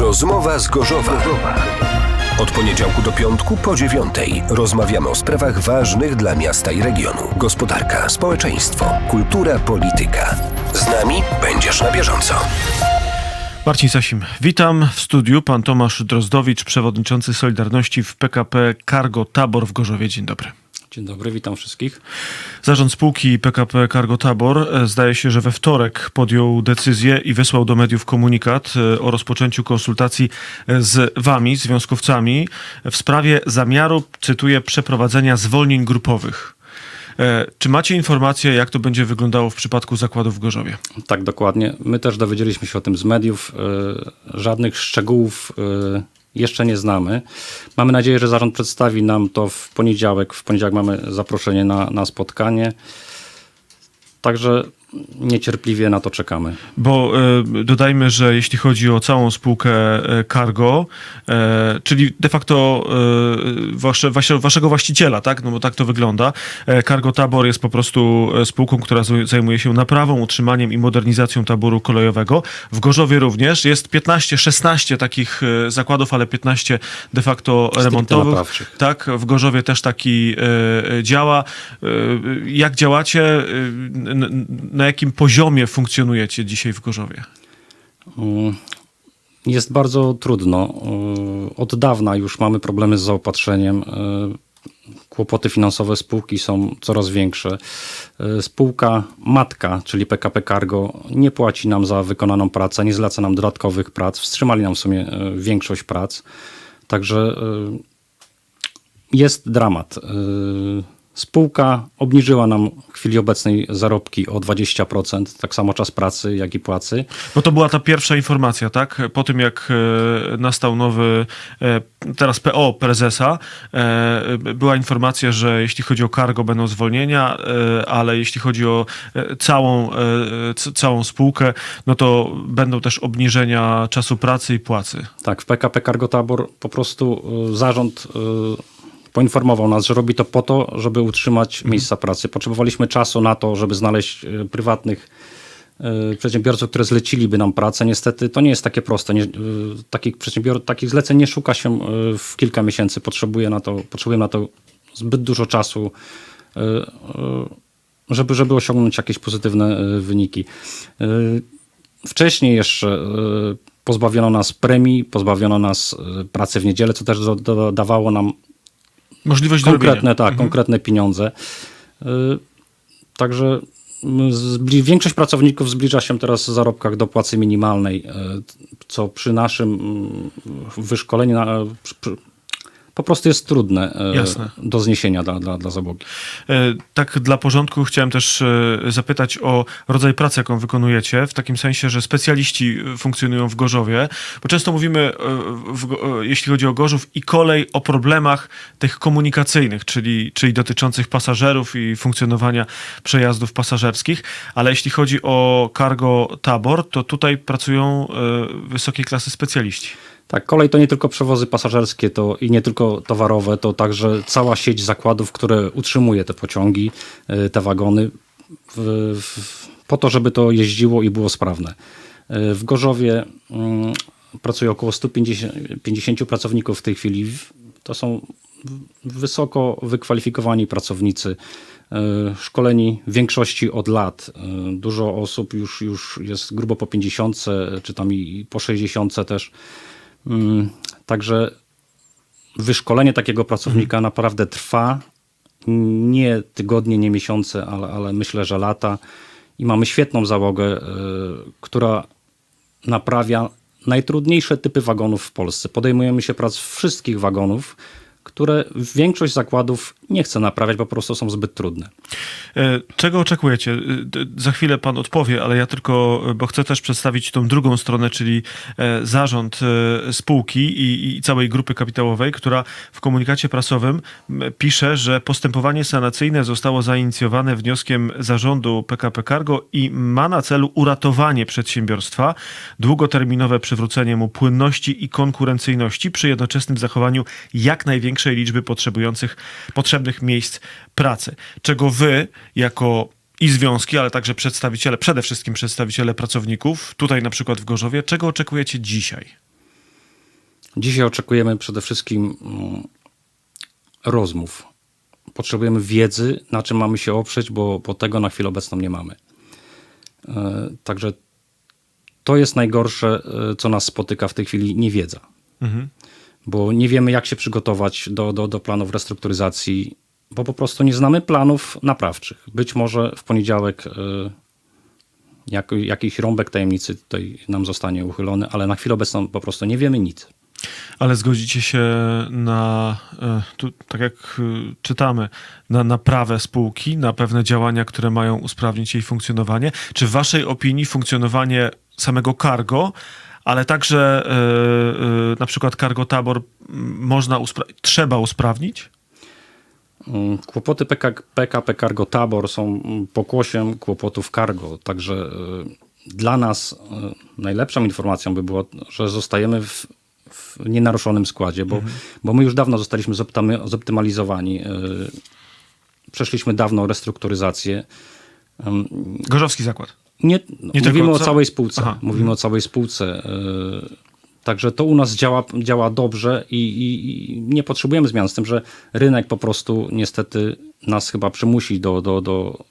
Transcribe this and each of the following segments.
Rozmowa z Gorzowa. Od poniedziałku do piątku po dziewiątej rozmawiamy o sprawach ważnych dla miasta i regionu. Gospodarka, społeczeństwo, kultura, polityka. Z nami będziesz na bieżąco. Marcin Sasim, witam w studiu. Pan Tomasz Drozdowicz, przewodniczący Solidarności w PKP Cargo Tabor w Gorzowie. Dzień dobry. Dzień dobry, witam wszystkich. Zarząd spółki PKP Cargo Tabor e, zdaje się, że we wtorek podjął decyzję i wysłał do mediów komunikat e, o rozpoczęciu konsultacji e, z wami, związkowcami, w sprawie zamiaru, cytuję, przeprowadzenia zwolnień grupowych. Czy macie informację, jak to będzie wyglądało w przypadku zakładów w Gorzowie? Tak, dokładnie. My też dowiedzieliśmy się o tym z mediów. Żadnych szczegółów jeszcze nie znamy. Mamy nadzieję, że zarząd przedstawi nam to w poniedziałek. W poniedziałek mamy zaproszenie na, na spotkanie. Także niecierpliwie na to czekamy. Bo e, dodajmy, że jeśli chodzi o całą spółkę e, Cargo, e, czyli de facto wasze, wasze, waszego właściciela, tak? No bo tak to wygląda. Cargo Tabor jest po prostu spółką, która zaj- zajmuje się naprawą, utrzymaniem i modernizacją taboru kolejowego. W Gorzowie również jest 15-16 takich zakładów, ale 15 de facto remontowych. naprawczych. Tak, w Gorzowie też taki działa. Jak działacie? Na jakim poziomie funkcjonujecie dzisiaj w Gorzowie? Jest bardzo trudno. Od dawna już mamy problemy z zaopatrzeniem. E, Kłopoty finansowe spółki są coraz większe. E, Spółka matka, czyli PKP Cargo, nie płaci nam za wykonaną pracę, nie zleca nam dodatkowych prac. Wstrzymali nam w sumie e, większość prac. Także jest dramat. Spółka obniżyła nam w chwili obecnej zarobki o 20%, tak samo czas pracy, jak i płacy. Bo to była ta pierwsza informacja, tak? Po tym jak e, nastał nowy, e, teraz PO prezesa, e, była informacja, że jeśli chodzi o cargo będą zwolnienia, ale jeśli chodzi o całą, całą spółkę, no to będą też obniżenia czasu pracy i płacy. Tak, w PKP Cargo Tabor po prostu zarząd poinformował nas, że robi to po to, żeby utrzymać miejsca pracy. Potrzebowaliśmy czasu na to, żeby znaleźć y, prywatnych y, przedsiębiorców, które zleciliby nam pracę. Niestety to nie jest takie proste. Nie, y, takich, przedsiębior- takich zleceń nie szuka się w kilka miesięcy. Potrzebuje na to, potrzebuje na to zbyt dużo czasu, żeby, żeby osiągnąć jakieś pozytywne wyniki. Wcześniej jeszcze pozbawiono nas premii, pozbawiono nas pracy w niedzielę, co też do- do- dawało nam Możliwość konkretne, tak, konkretne pieniądze. Y, Także mm, większość pracowników zbliża się teraz w zarobkach do płacy minimalnej, y, co przy naszym mm, wyszkoleniu po prostu jest trudne y, Jasne. do zniesienia dla, dla, dla załogi. E, Tak dla porządku chciałem też e, zapytać o rodzaj pracy, jaką wykonujecie, w takim sensie, że specjaliści e, funkcjonują w Gorzowie, bo często mówimy, e, w, e, jeśli chodzi o Gorzów i kolej, o problemach tych komunikacyjnych, czyli, czyli dotyczących pasażerów i funkcjonowania przejazdów pasażerskich, ale jeśli chodzi o cargo tabor, to tutaj pracują e, wysokiej klasy specjaliści. Tak, kolej to nie tylko przewozy pasażerskie to i nie tylko towarowe, to także cała sieć zakładów, które utrzymuje te pociągi, y, te wagony, w, w, po to, żeby to jeździło i było sprawne. Y, W Gorzowie mm, pracuje około 150 50 pracowników w tej chwili. To są wysoko wykwalifikowani pracownicy, y, szkoleni w większości od lat. Dużo osób już, już jest grubo po 50, czy tam i po 60 też. Mm, Także wyszkolenie takiego pracownika naprawdę trwa. Nie tygodnie, nie miesiące, ale, ale myślę, że lata. I mamy świetną załogę, y, która naprawia najtrudniejsze typy wagonów w Polsce. Podejmujemy się prac wszystkich wagonów, które większość zakładów nie chce naprawiać, po prostu są zbyt trudne. E, Czego oczekujecie? E, Za chwilę pan odpowie, ale ja tylko, e, bo chcę też przedstawić tą drugą stronę, czyli zarząd spółki i, i całej grupy kapitałowej, która w komunikacie prasowym pisze, że postępowanie sanacyjne zostało zainicjowane wnioskiem zarządu PKP Cargo i ma na celu uratowanie przedsiębiorstwa, długoterminowe przywrócenie mu płynności i konkurencyjności przy jednoczesnym zachowaniu jak największej liczby potrzebujących, potrzebnych miejsc pracy. Czego wy, jako i związki, ale także przedstawiciele, przede wszystkim przedstawiciele pracowników, tutaj na przykład w Gorzowie, czego oczekujecie dzisiaj? Dzisiaj oczekujemy przede wszystkim mm, rozmów. Potrzebujemy wiedzy, na czym mamy się oprzeć, bo, bo tego na chwilę obecną nie mamy. E, Także to jest najgorsze, e, co nas spotyka w tej chwili, niewiedza. Bo nie wiemy, jak się przygotować do, do, do planów restrukturyzacji, bo po prostu nie znamy planów naprawczych. Być może w poniedziałek e, jak, jakiś rąbek tajemnicy tutaj nam zostanie uchylony, ale na chwilę obecną po prostu nie wiemy nic. Ale zgodzicie się na, e, tu, tak jak e, czytamy, na naprawę spółki, na pewne działania, które mają usprawnić jej funkcjonowanie? Czy w waszej opinii funkcjonowanie samego cargo, ale także e, e, na przykład cargo tabor można uspra- trzeba usprawnić? Mm, Kłopoty PK, PKP Cargo Tabor są mm, pokłosiem kłopotów cargo, także y, dla nas najlepszą informacją by było, że zostajemy w, w nienaruszonym składzie, bo, bo my już dawno zostaliśmy zoptamy- zoptymalizowani. Przeszliśmy dawno restrukturyzację. Gorzowski zakład. Nie, tylko mówimy o całej spółce. Aha. Mówimy o całej spółce. y, Także to u nas działa, działa dobrze i, i, i nie potrzebujemy zmian. Z tym, że rynek po prostu niestety nas chyba przymusi do, do, do,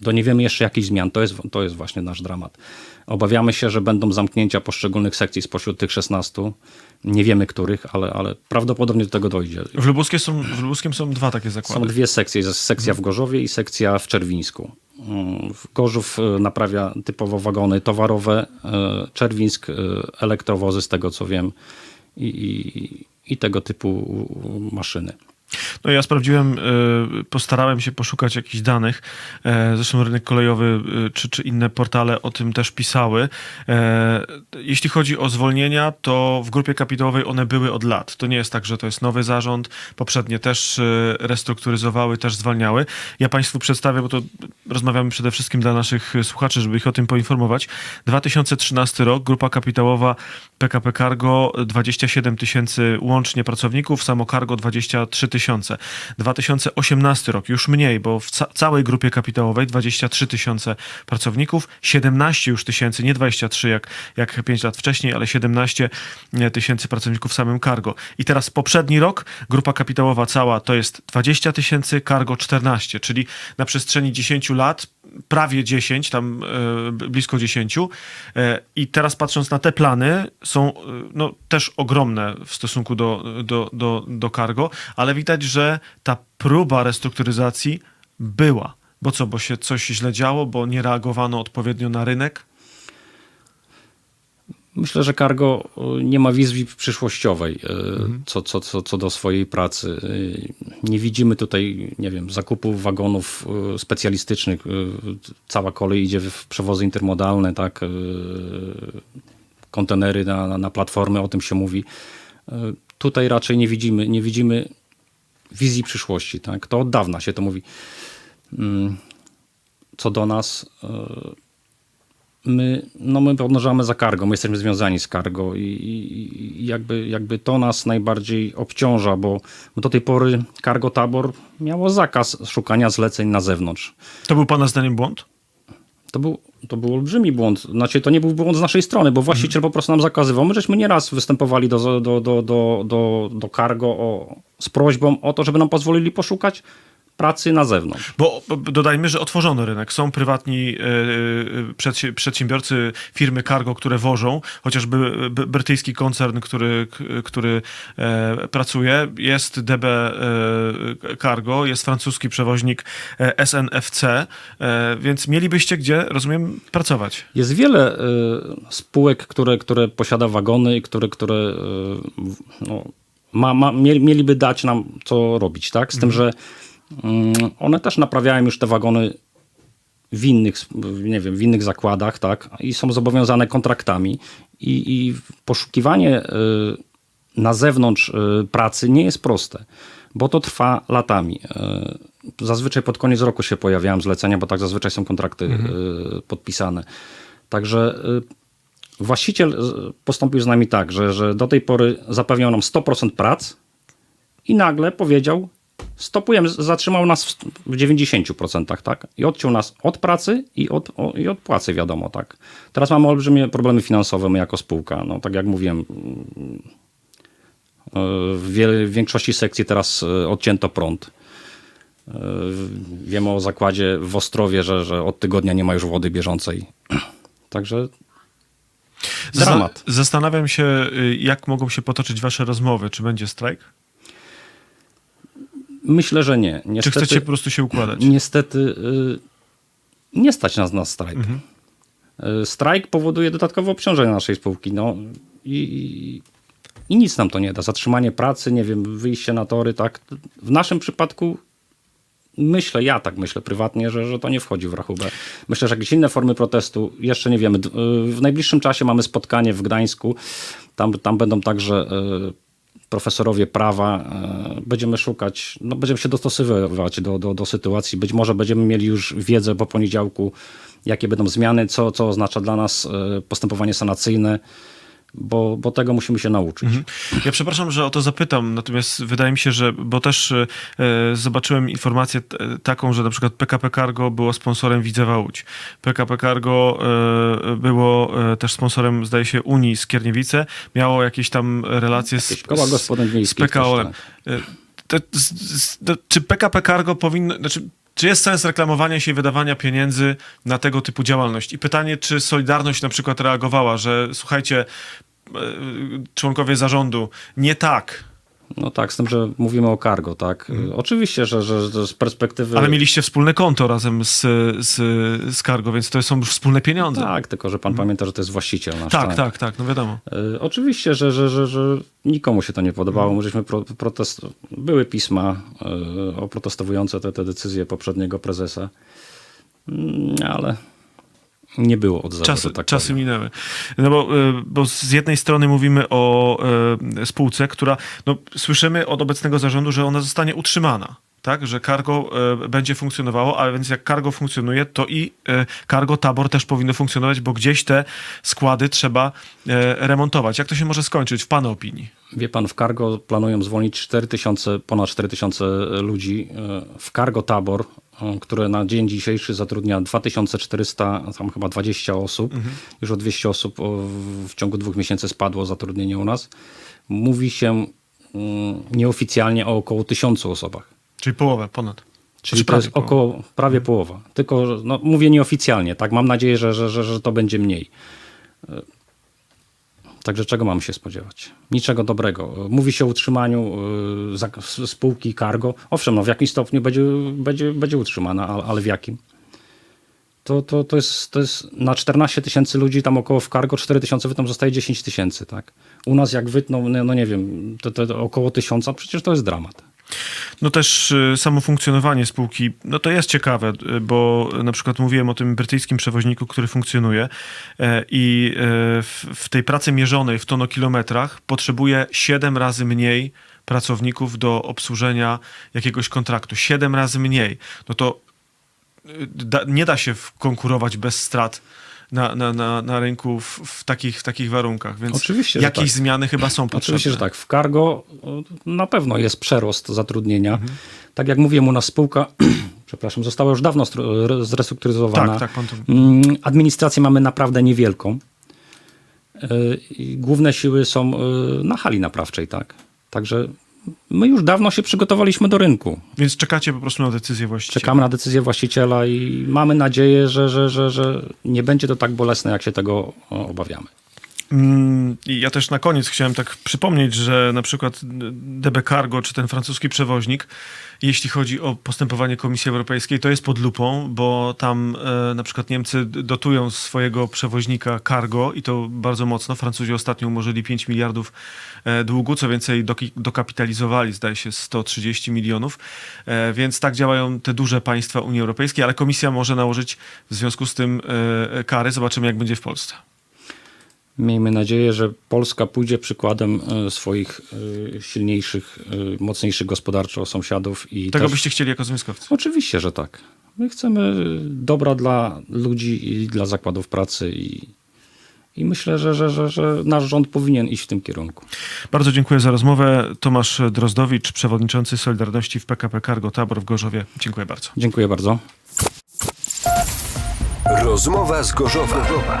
do nie wiemy jeszcze jakich zmian. To jest, to jest właśnie nasz dramat. Obawiamy się, że będą zamknięcia poszczególnych sekcji spośród tych 16. Nie wiemy których, ale, ale prawdopodobnie do tego dojdzie. W Lubuskie są, w Lubuskiem są dwa takie Są zakłady. dwie sekcje. Jest sekcja w Gorzowie i sekcja w Czerwińsku. Gorzów e, naprawia typowo wagony towarowe, e, Czerwińsk e, elektrowozy, z tego co wiem, i, i, i tego typu maszyny. No ja sprawdziłem, y, postarałem się poszukać jakichś danych. E, Zresztą rynek kolejowy y, czy, czy inne portale o tym też pisały. E, Jeśli chodzi o zwolnienia, to w grupie kapitałowej one były od lat. To nie jest tak, że to jest nowy zarząd. Poprzednie też restrukturyzowały, też zwalniały. Ja Państwu przedstawię, bo to rozmawiamy przede wszystkim dla naszych słuchaczy, żeby ich o tym poinformować. 2013 rok, grupa kapitałowa PKP Cargo 27 tysięcy łącznie pracowników, samo Cargo 23 tysiące. 2018 rok, już mniej, bo w ca- całej grupie kapitałowej 23 tysiące pracowników, 17 już tysięcy, nie 23 jak, jak 5 lat wcześniej, ale 17 tysięcy pracowników w samym Cargo. I teraz poprzedni rok, grupa kapitałowa cała to jest 20 tysięcy, Cargo 14, czyli na przestrzeni 10 lat prawie 10, tam e, blisko 10. E, I teraz patrząc na te plany, są e, no, też ogromne w stosunku do, do, do, do cargo, ale widać, że ta próba restrukturyzacji była. Bo co, bo się coś źle działo, bo nie reagowano odpowiednio na rynek? Myślę, że Cargo y, nie ma wizji przyszłościowej y, co, co, co, co do swojej pracy. Y, Nie widzimy tutaj, nie wiem, zakupu wagonów specjalistycznych. Cała kolej idzie w przewozy intermodalne, tak? Kontenery na, na- platformy, o tym się mówi. Tutaj raczej nie widzimy, nie widzimy wizji przyszłości, tak? To od dawna się to mówi. Mm, Co do nas, my, no my podążamy za cargo, my jesteśmy związani z cargo i, i, i jakby, jakby to nas najbardziej obciąża, bo, do tej pory cargo tabor miało zakaz szukania zleceń na zewnątrz. To był pana zdaniem błąd? To był, to był olbrzymi błąd. Znaczy, to nie był błąd z naszej strony, bo właściciel po prostu nam zakazywał. My żeśmy nieraz występowali do, do, do, do, do, do cargo o, z prośbą o to, żeby nam pozwolili poszukać pracy na zewnątrz. Bo dodajmy, że otworzono rynek. Są prywatni e, e, przedsi- przedsiębiorcy, firmy cargo, które wożą, chociażby b- brytyjski koncern, który, który e, pracuje. Jest DB e, Cargo, jest francuski przewoźnik e, SNFC, e, więc mielibyście gdzie, rozumiem, pracować. Jest wiele spółek, które, które posiada wagony i które, które y, no, ma, ma, mieli- mieliby dać nam co robić, tak? Z tym, że mm, one też naprawiają już te wagony w innych, nie wiem, w innych zakładach, tak? I są zobowiązane kontraktami. I, i poszukiwanie y, na zewnątrz y, pracy nie jest proste, bo to trwa latami. Y, Zazwyczaj pod koniec roku się pojawiają zlecenia, bo tak zazwyczaj są kontrakty y, podpisane. Także właściciel postąpił z nami tak, że, że do tej pory zapewniał nam 100% prac i nagle powiedział, stopujemy, zatrzymał nas w w 90%, tak? I odciął nas od pracy i od, o, i od płacy, wiadomo, tak? Teraz mamy olbrzymie problemy finansowe my jako spółka. No, tak jak mówiłem, W większości sekcji teraz e, odcięto prąd. E, Wiemy o zakładzie w Ostrowie, że, że od tygodnia nie ma już wody bieżącej. Także dramat. Zastanawiam się, y, jak mogą się potoczyć wasze rozmowy. Czy będzie strajk? Myślę, że nie. Czy Niestety, chcecie po prostu się układać? Niestety y, nie stać nas na strajk. Mhm. Y, Strajk powoduje dodatkowe obciążenie naszej spółki. No, i, i, nic nam to nie da. Zatrzymanie pracy, nie wiem, wyjście na tory, tak. W naszym przypadku myślę, ja tak myślę prywatnie, że, że to nie wchodzi w rachubę. Myślę, że jakieś inne formy protestu, jeszcze nie wiemy. Y, W najbliższym czasie mamy spotkanie w Gdańsku. Tam, tam będą także profesorowie prawa. y, Będziemy szukać, no będziemy się dostosowywać do, do, do sytuacji. Być może będziemy mieli już wiedzę po poniedziałku, jakie będą zmiany, co, co oznacza dla nas y, postępowanie sanacyjne, bo, bo tego musimy się nauczyć. Ja przepraszam, że o to zapytam, natomiast wydaje mi się, że, bo też e, zobaczyłem informację t, taką, że na przykład PKP Cargo było sponsorem Widzewa Łódź. PKP Cargo e, było e, też sponsorem, zdaje się, Unii Skierniewice. Miało jakieś tam relacje z, koła z, z PKO-em. E, czy PKP Cargo powinno, znaczy, czy jest sens reklamowania się i wydawania pieniędzy na tego typu działalność? I pytanie, czy Solidarność na przykład reagowała, że słuchajcie, e, członkowie zarządu, nie tak, No tak, z tym, że mówimy o cargo, tak. Y, Oczywiście, że, że, że z perspektywy... ale mieliście wspólne konto razem z, z, z Cargo, więc to są już wspólne pieniądze. Tak, tylko że pan pamięta, że to jest właściciel nasz. tak, tak, tak, no wiadomo. Y, Oczywiście, że, że, że, że nikomu się to nie podobało. My żeśmy pro, protest... Były pisma y, oprotestowujące te, te decyzje poprzedniego prezesa, Mm, ale nie było. Czasy, że tak czasy powiem. minęły. No bo, y, bo z jednej strony mówimy o y, spółce, która, no, słyszymy od obecnego zarządu, że ona zostanie utrzymana. Tak, że cargo y, będzie funkcjonowało, a więc jak cargo funkcjonuje, to i y, cargo tabor też powinno funkcjonować, bo gdzieś te składy trzeba y, remontować. Jak to się może skończyć w Pana opinii? Wie pan, w Cargo planują zwolnić 4000, ponad 4000 ludzi. W Cargo Tabor, które na dzień dzisiejszy zatrudnia 2400, tam chyba 20 osób, już o 200 osób w ciągu dwóch miesięcy spadło zatrudnienie u nas. Mówi się y, nieoficjalnie o około 1000 osobach. Czyli połowę, ponad. Czyli to jest około prawie połowa. Tylko no, mówię nieoficjalnie, tak? Mam nadzieję, że, że, że, że to będzie mniej. E, Także czego mamy się spodziewać? Niczego dobrego. Mówi się o utrzymaniu zak- spółki cargo. Owszem, no w jakimś stopniu będzie, będzie, będzie utrzymana, ale, w jakim? To, to, to, jest, to jest na 14 tysięcy ludzi, tam około w cargo 4 tysiące wytną, zostaje 10 tysięcy, tak? U nas jak wytną, no, no nie wiem, to, to około tysiąca, przecież to jest dramat. No też y, samo funkcjonowanie spółki, no to jest ciekawe, y, bo na przykład mówiłem o tym brytyjskim przewoźniku, który funkcjonuje e, i e, w, tej pracy mierzonej w tonokilometrach potrzebuje 7 razy mniej pracowników do obsłużenia jakiegoś kontraktu. 7 razy mniej. No to y, nie da się konkurować bez strat na, na, na, na rynku w, w, takich, w takich warunkach, więc Oczywiście, jakieś tak. zmiany chyba są potrzebne. Oczywiście, że tak. W cargo na pewno jest przerost zatrudnienia. Tak jak mówiłem, u nas spółka, przepraszam, została już dawno stru- re- zrestrukturyzowana. Tak, tak, pan to... Mm, Administrację mamy naprawdę niewielką. I Główne siły są yy, na hali naprawczej, tak. Także my już dawno się przygotowaliśmy do rynku. Więc czekacie po prostu na decyzję właściciela. Czekamy na decyzję właściciela i mamy nadzieję, że, że, że, że nie będzie to tak bolesne, jak się tego obawiamy. I ja też na koniec chciałem tak przypomnieć, że na przykład DB Cargo, czy ten francuski przewoźnik, jeśli chodzi o postępowanie Komisji Europejskiej, to jest pod lupą, bo tam e, na przykład Niemcy dotują swojego przewoźnika cargo i to bardzo mocno. Francuzi ostatnio umorzyli 5 miliardów e, długu, co więcej dokapitalizowali, zdaje się, 130 milionów. E, więc tak działają te duże państwa Unii Europejskiej, ale Komisja może nałożyć w związku z tym e, kary. Zobaczymy, jak będzie w Polsce. Miejmy nadzieję, że Polska pójdzie przykładem e, swoich e, silniejszych, e, mocniejszych gospodarczo sąsiadów i Tego też... byście chcieli jako związkowcy. Oczywiście, że tak. My chcemy dobra dla ludzi i dla zakładów pracy i, i myślę, że, że, że, że nasz rząd powinien iść w tym kierunku. Bardzo dziękuję za rozmowę. Tomasz Drozdowicz, przewodniczący Solidarności w PKP Cargo Tabor w Gorzowie. Dziękuję bardzo. Dziękuję bardzo. Rozmowa z Gorzowa.